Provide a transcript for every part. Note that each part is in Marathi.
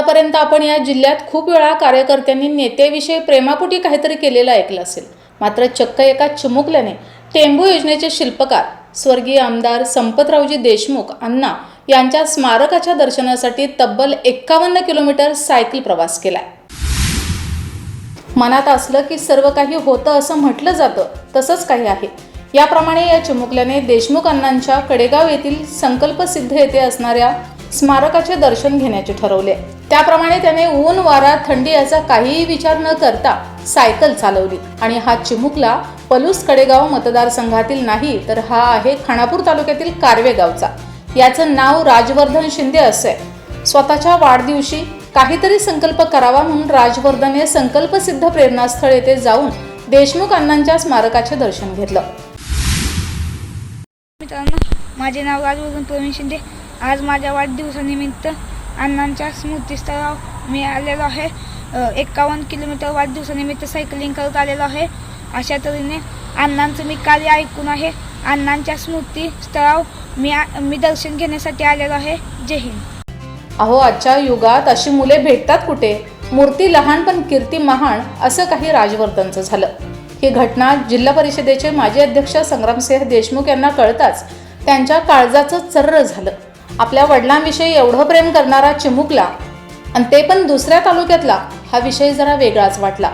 आतापर्यंत आपण या जिल्ह्यात खूप वेळा कार्यकर्त्यांनी नेत्याविषयी प्रेमापोटी काहीतरी केलेलं ऐकलं असेल. मात्र चक्क एका चिमुकल्याने टेंबू योजनेचे शिल्पकार स्वर्गीय आमदार संपतरावजी देशमुख अण्णा यांच्या स्मारकाच्या दर्शनासाठी तब्बल एक्कावन्न किलोमीटर सायकल प्रवास केलाय. मनात असलं की सर्व काही होतं असं म्हटलं जातं तसंच काही आहे. याप्रमाणे या चिमुकल्याने देशमुख अण्णांच्या कडेगाव येथील संकल्पसिद्ध येथे असणाऱ्या स्मारकाचे दर्शन घेण्याचे ठरवले. त्याप्रमाणे त्याने ऊन वारा थंडी याचा काहीही विचार न करता सायकल चालवली. आणि हा चिमुकला पलूस कडेगाव मतदारसंघातील नाही तर हा आहे खानापूर तालुक्यातील कारवे गावचा याचं नाव राजवर्धन शिंदे असं. आहे स्वतःच्या वाढदिवशी काहीतरी संकल्प करावा म्हणून राजवर्धन हे संकल्पसिद्ध प्रेरणास्थळ येथे जाऊन देशमुख अण्णांच्या स्मारकाचे दर्शन घेतलं. मित्रांनो माझे नाव राजवर्धन प्रवीण शिंदे. आज माझ्या वाढदिवसानिमित्त अण्णांच्या स्मृतीस्थळावर मी आलेलो आहे. एक्कावन्न किलोमीटर वाढदिवसानिमित्त सायकलिंग करत आलेलो आहे. अशा तऱ्हेने अण्णांचं मी कार्य ऐकून आहे. अण्णांच्या स्मृतीस्थळावर मी आ- मी दर्शन घेण्यासाठी आलेलो आहे. जय हिंद. अहो आजच्या युगात अशी मुले भेटतात कुठे? मूर्ती लहान पण कीर्ती महान असं काही राजवर्धनचं झालं. ही घटना जिल्हा परिषदेचे माजी अध्यक्ष संग्रामसिंह देशमुख यांना कळताच त्यांच्या काळजाचं चर्र झालं. आपल्या वडिलांविषयी एवढं प्रेम करणारा चिमुकला आणि ते पण दुसऱ्या तालुक्यातला हा विषय जरा वेगळाच वाटला.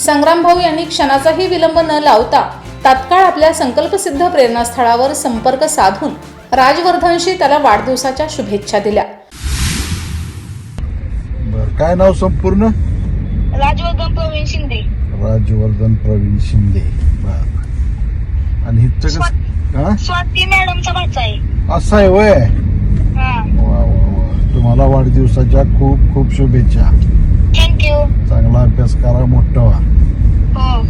संग्राम भाऊ यांनी क्षणाचाही विलंब न लावता तात्काळ आपल्या संकल्पसिद्ध प्रेरणास्थळावर संपर्क साधून राजवर्धनशी त्याला वाढदिवसाच्या शुभेच्छा दिल्या. बर काय नाव संपूर्ण? राजवर्धन प्रवीण शिंदे. राजवर्धन प्रवीण शिंदे. आणि स्वाती मॅडमचा भाचा आहे. असं आहे वय. तुम्हाला वाढदिवसाच्या खूप खूप शुभेच्छा. थँक्यू चांगला अभ्यास करा मोठा व्हा. हो.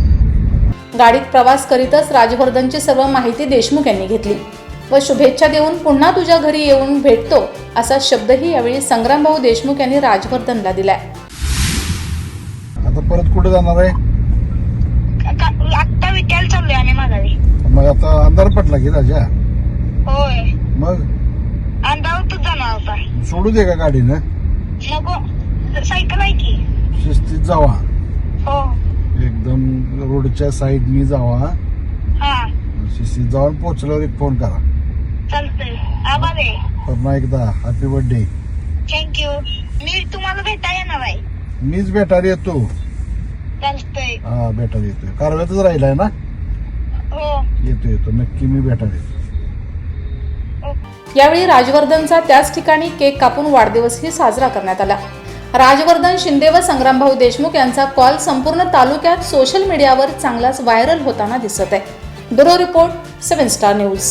गाडीत प्रवास करीतच राजवर्धनची सर्व माहिती देशमुख यांनी घेतली. व शुभेच्छा देऊन पुन्हा तुझ्या घरी येऊन भेटतो असा शब्दही यावेळी संग्रामभाऊ देशमुख यांनी राजवर्धनला दिलाय. आता परत कुठे जाणार आहे? चाललोय माघारी. मग आता अंधार पडला की राजा? होय. मग? अंधारातच जाणार होता. सोडू दे का गाडीनं? नको. सायकल आहे की. शिस्तीत जावा. हो. एकदम रोडच्या साईडनी जावा. हा. शिस्तीत जाऊन पोहोचल्यावर एक फोन करा. चालतंय. आभार आहे. पुन्हा एकदा हॅपी बर्थडे थँक्यू मी तुम्हाला भेटा येणार आहे. मीच भेटायला येतो. चालतंय. हा भेटायला येतोय. कारव्यातच राहिलाय ना? हो. येतो येतो नक्की मी भेटायला येतो. यावेळी राजवर्धनचा त्याच ठिकाणी केक कापून वाढदिवसही साजरा करण्यात आला. राजवर्धन शिंदे व संग्रामभाऊ देशमुख यांचा कॉल संपूर्ण तालुक्यात सोशल मीडियावर चांगलाच व्हायरल होताना दिसत आहे. Bureau report seven star news.